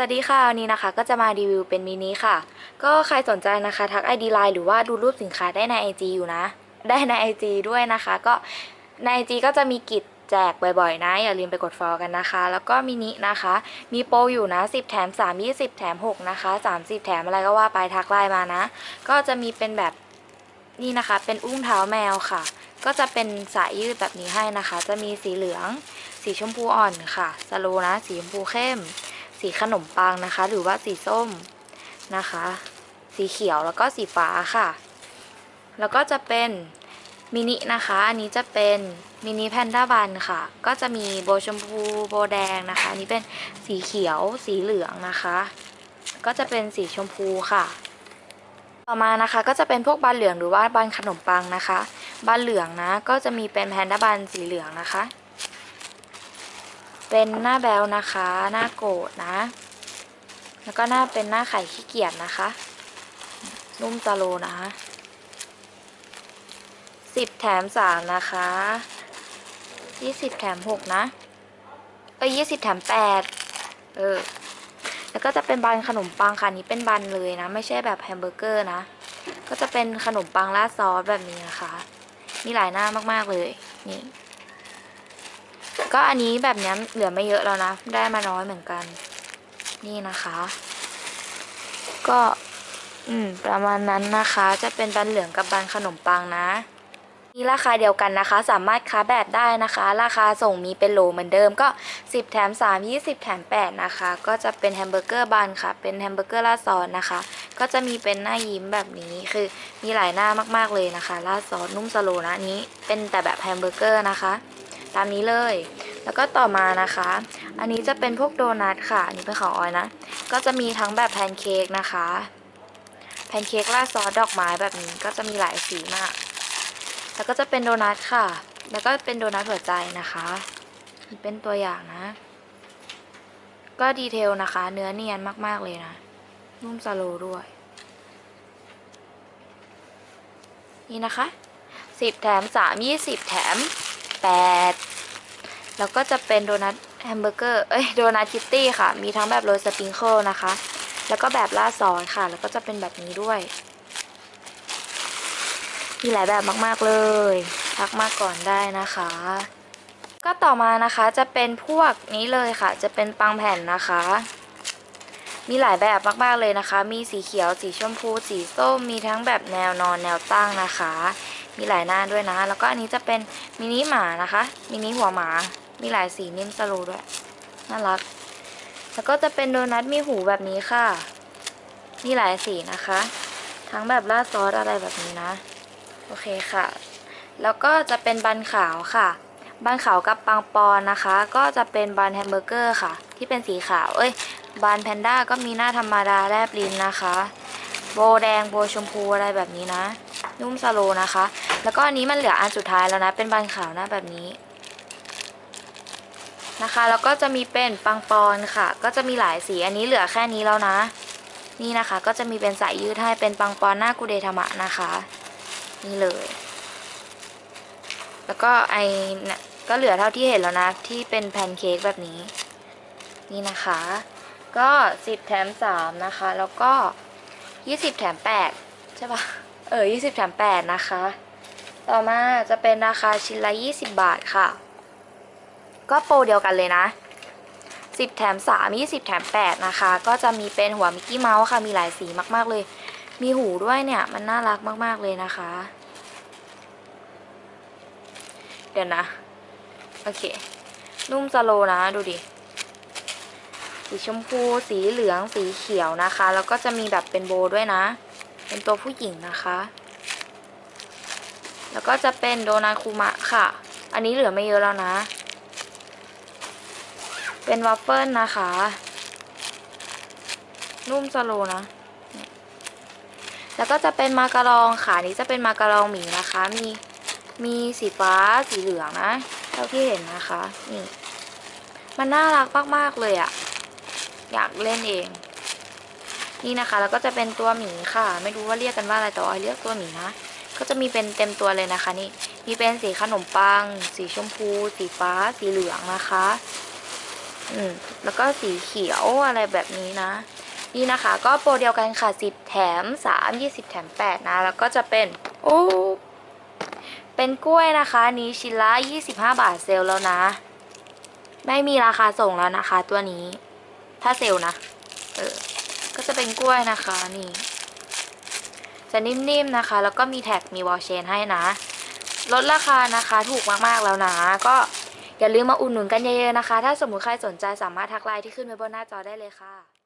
วัสดีค่ะวันนี้นะคะก็จะมารีวิวเป็นมินิค่ะ ก็ใครสนใจนะคะ ทัก ID Line หรือว่าดูรูปสินค้าได้ใน IG อยู่นะ ได้ใน IG ด้วยนะคะ ก็ใน IG ก็จะมีกิจแจกบ่อยๆ นะ อย่าลืมไปกดฟอลกันนะคะ แล้วก็มินินะคะ มีโปรอยู่นะ 10 แถม 3 20 แถม 6 นะคะ 30 แถมอะไรก็ว่าไปทักไลน์มานะ ก็จะมีเป็นแบบนี่นะคะ เป็นอุ้งเท้าแมวค่ะ ก็จะเป็นสายยืดแบบนี้ให้นะคะ จะมีสีเหลือง สีชมพูอ่อนค่ะสโลนะ สีชมพูเข้ม สีขนมปังนะคะ หรือว่าสีส้มนะคะ สีเขียวแล้วก็สีฟ้าค่ะ แล้วก็จะเป็นมินินะคะ อันนี้จะเป็นมินิแพนด้าบันค่ะ ก็จะมีโบชมพูโบแดงนะคะ อันนี้เป็นสีเขียวสีเหลืองนะคะ ก็จะเป็นสีชมพูค่ะ ต่อมานะคะก็จะเป็นพวกบานเหลืองหรือว่าบานขนมปังนะคะบานเหลืองนะก็จะมีเป็นแพนด้าบันสีเหลืองนะคะ เป็นหน้าแบลนะคะ หน้าโกรธนะ แล้วก็หน้าเป็นหน้าไข่ขี้เกียจนะคะ นุ่มตะโลนะคะสิบแถมสามนะคะยี่สิบแถมหกนะ เอ้ยยี่สิบแถมแปดเออ แล้วก็จะเป็นบันขนมปังค่ะนนี้เป็นบันเลยนะ ไม่ใช่แบบแฮมเบอร์เกอร์นะ ก็จะเป็นขนมปังราดซอสแบบนี้นะคะ มีหลายหน้ามากๆเลย นี่ ก็อันนี้แบบนี้เหลือไม่เยอะแล้วนะ ได้มาน้อยเหมือนกัน นี่นะคะ ก็อืมประมาณนั้นนะคะ จะเป็นบันเหลืองกับบันขนมปังนะนี่ราคาเดียวกันนะคะ สามารถค้าแบบได้นะคะ ราคาส่งมีเป็นโหลเหมือนเดิมก็ 10 แถม 3 20 แถม 8 นะคะ ก็จะเป็นแฮมเบอร์เกอร์บันค่ะ เป็นแฮมเบอร์เกอร์ราดซอสนะคะ ก็จะมีเป็นหน้ายิ้มแบบนี้คือมีหลายหน้ามากๆเลยนะคะราดซอสนุ่มสโลนะนี้เป็นแต่แบบแฮมเบอร์เกอร์นะคะ ตามนี้เลย แล้วก็ต่อมานะคะ อันนี้จะเป็นพวกโดนัทค่ะอันนี้เป็นของออยนะ ก็จะมีทั้งแบบแพนเค้กนะคะ แพนเค้กราดซอสดอกไม้แบบนี้ก็จะมีหลายสีมาก แล้วก็จะเป็นโดนัทค่ะ แล้วก็เป็นโดนัทหัวใจนะคะนี่เป็นตัวอย่างนะ ก็ดีเทลนะคะ เนื้อเนียนมากๆเลยนะ นุ่มสโลด้วย นี่นะคะสิบแถมสามยี่สิบแถม แปดแล้วก็จะเป็นโดนัทแฮมเบอร์เกอร์เอ้ยโดนัทคิตตี้ค่ะ มีทั้งแบบโรยสปริงเกิลนะคะ แล้วก็แบบราซอสค่ะ แล้วก็จะเป็นแบบนี้ด้วย มีหลายแบบมากๆเลยทักมาก่อนได้นะคะ ก็ต่อมานะคะจะเป็นพวกนี้เลยค่ะ จะเป็นปังแผ่นนะคะมีหลายแบบมาก ๆ เลยนะคะ มีสีเขียว สีชมพู สีส้ม มีทั้งแบบแนวนอน แนวตั้งนะคะ มีหลายหน้าด้วยนะ แล้วก็อันนี้จะเป็น มินิหมานะคะ มินิหัวหมา มีหลายสีนิ่มสโลว์ด้วย น่ารัก แล้วก็จะเป็นโดนัทมีหูแบบนี้ค่ะ มีหลายสีนะคะ ทั้งแบบราดซอสอะไรแบบนี้นะ โอเคค่ะ แล้วก็จะเป็นบันขาวค่ะ บันขาวกับปังปอนนะคะ ก็จะเป็นบันแฮมเบอร์เกอร์ค่ะ ที่เป็นสีขาว เอ้ย บันแพนด้าก็มีหน้าธรรมดาแลบลิ้นนะคะ โบแดง โบชมพูอะไรแบบนี้นะ นุ่มสโลนะคะ แล้วก็อันนี้มันเหลืออันสุดท้ายแล้วนะ เป็นบันขาวหน้าแบบนี้นะคะ แล้วก็จะมีเป็นปังปอนค่ะ ก็จะมีหลายสี อันนี้เหลือแค่นี้แล้วนะ นี่นะคะ ก็จะมีเป็นสายยืดให้เป็นปังปอนหน้ากูเดธรรมะนะคะ นี่เลย แล้วก็ไอเนี่ยก็เหลือเท่าที่เห็นแล้วนะ ที่เป็นแพนเค้กแบบนี้ นี่นะคะ ก็สิบแถมสามนะคะ แล้วก็ยี่สิบแถมแปดใช่ปะเออยี่สิบแถมแปดนะคะ ต่อมาจะเป็นราคาชิ้นละยี่สิบบาทค่ะ ก็โปรเดียวกันเลยนะสิบแถมสามยี่สิบแถมแปดนะคะ ก็จะมีเป็นหัวมิกกี้เมาส์ค่ะ มีหลายสีมากๆเลย มีหูด้วยเนี่ย มันน่ารักมากๆเลยนะคะ เดี๋ยวนะ โอเค นุ่มสโลนะ ดูดิ สีชมพู สีเหลือง สีเขียวนะคะ แล้วก็จะมีแบบเป็นโบด้วยนะ เป็นตัวผู้หญิงนะคะ แล้วก็จะเป็นโดนาคุมะค่ะ อันนี้เหลือไม่เยอะแล้วนะ เป็นวัฟเฟิลนะคะ นุ่มสโลนะ แล้วก็จะเป็นมาการองค่ะอันนี้จะเป็นมาการองหมีนะคะ มีมีสีฟ้าสีเหลืองนะเท่าที่เห็นนะคะนี่มันน่ารักมากๆเลยอะ อยากเล่นเอง นี่นะคะ แล้วก็จะเป็นตัวหมีค่ะ ไม่รู้ว่าเรียกกันว่าอะไรแต่ออยเรียกตัวหมีนะ ก็จะมีเป็นเต็มตัวเลยนะคะนี่มีเป็นสีขนมปัง สีชมพู สีฟ้า สีเหลืองนะคะ อืมแล้วก็สีเขียวอะไรแบบนี้นะ นี่นะคะก็โปรเดียวกันค่ะ 10 แถม 3 20 แถม 8 นะ แล้วก็จะเป็น โอ้ เป็นกล้วยนะคะนี้ชิ้นละ 25 บาทเซลแล้วนะ ไม่มีราคาส่งแล้วนะคะ ตัวนี้ ถ้าเซลนะ เออ ก็จะเป็นกล้วยนะคะนี่ จะนิ่มๆนะคะ แล้วก็มีแท็กมีวอลเชนให้นะ ลดราคานะคะถูกมากๆแล้วนะ ก็อย่าลืมมาอุดหนุนกันเยอะๆนะคะ ถ้าสมมุติใครสนใจสามารถทักไลน์ที่ขึ้นไว้บนหน้าจอได้เลยค่ะ